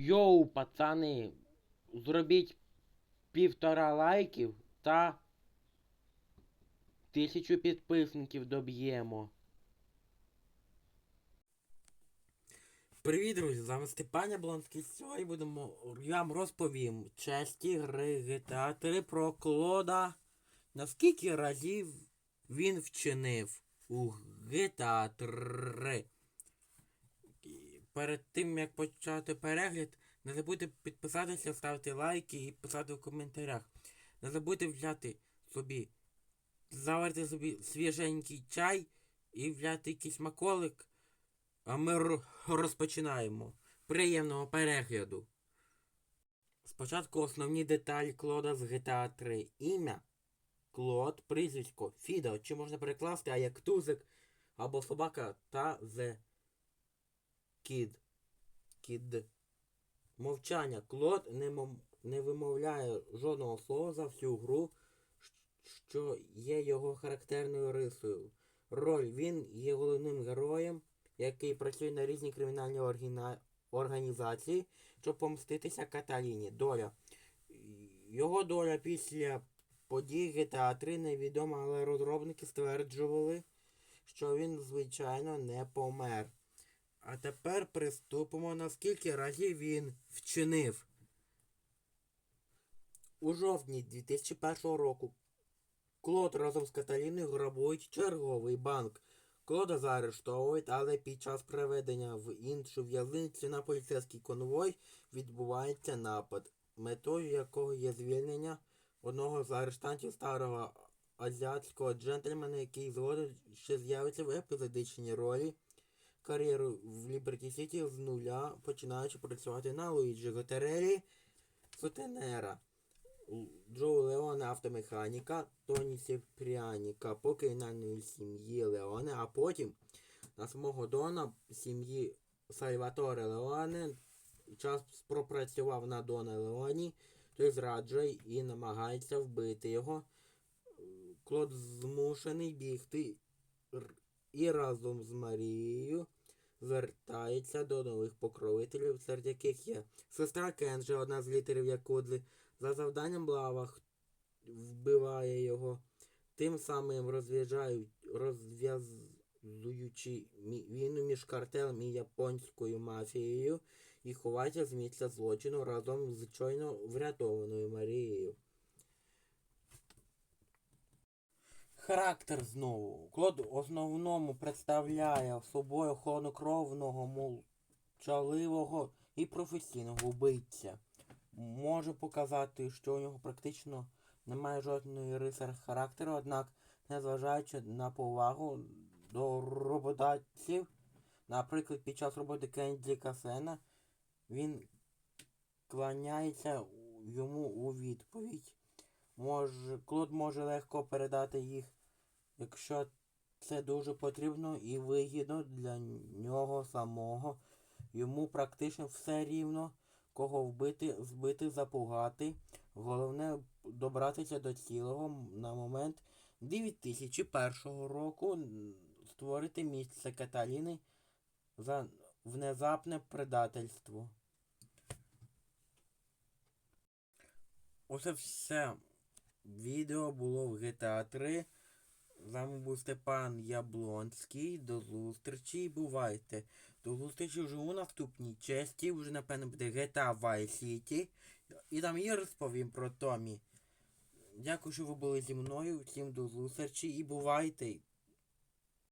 Йоу, пацани, зробіть півтора лайків та тисячу підписників доб'ємо. Привіт, друзі! З вами Степан Яблонський. Сьогодні будемо. Я вам розповім честі гри GTA 3 про Клода. Наскільки разів він вчинив у GTA 3. Перед тим як почати перегляд, не забудьте підписатися, ставити лайки і писати в коментарях. Не забудьте взяти собі, заварити собі свіженький чай і взяти якийсь маколик. А ми розпочинаємо. Приємного перегляду. Спочатку основні деталі Клода з GTA 3. Ім'я Клод, прізвисько Фідо, чи можна перекласти, а як тузик або собака та The Kid. Kid. Мовчання. Клод не, мом- не вимовляє жодного слова за всю гру, що є його характерною рисою. Роль він є головним героєм, який працює на різні кримінальні оргіна- організації, щоб помститися Каталіні. Доля. Його доля після подій GTA 3 невідома, але розробники стверджували, що він, звичайно, не помер. А тепер приступимо, наскільки разів він вчинив. У жовтні 2001 року Клод разом з Каталіною грабують черговий банк. Клода заарештовують, але під час приведення в іншу в'язницю на поліцейський конвой відбувається напад, метою якого є звільнення одного з арештантів старого азіатського джентльмена, який згодом ще з'явиться в епізодичній ролі кар'єру в Ліберті Сіті з нуля, починаючи працювати на Луїджі Готерелі, Сутенера, Джо Леоне автомеханіка, Тоні Сепріаніка, покинальної сім'ї Леоне, а потім на самого Дона сім'ї Сальваторе Леоне. Час пропрацював на Дона Леоні, той зраджує і намагається вбити його. Клод змушений бігти і разом з Марією звертається до нових покровителів, серед яких є сестра Кенджи, одна з літерів Якудзи. За завданням Блавах вбиває його, тим самим розв'язуючи війну між картелем і японською мафією і ховається з місця злочину разом з щойно врятованою Марією. Характер знову. Клод в основному представляє собою холоднокровного, мовчаливого і професійного вбивця. Може показати, що у нього практично немає жодної риси характеру, однак, незважаючи на повагу до роботадців, наприклад, під час роботи Кенді Касена, він кланяється йому у відповідь. Може, Клод може легко передати їх, якщо це дуже потрібно і вигідно для нього самого. Йому практично все рівно, кого вбити, збити, запугати. Головне добратися до цілого на момент 2001 року створити місце Каталіни за внезапне предательство. Оце все відео було в GTA 3. З вами був Степан Яблонський. До зустрічі і бувайте. До зустрічі вже у наступній честі. Вже напевно буде GTA Vice City. І там я розповім про Томі. Дякую, що ви були зі мною. Всім до зустрічі і бувайте.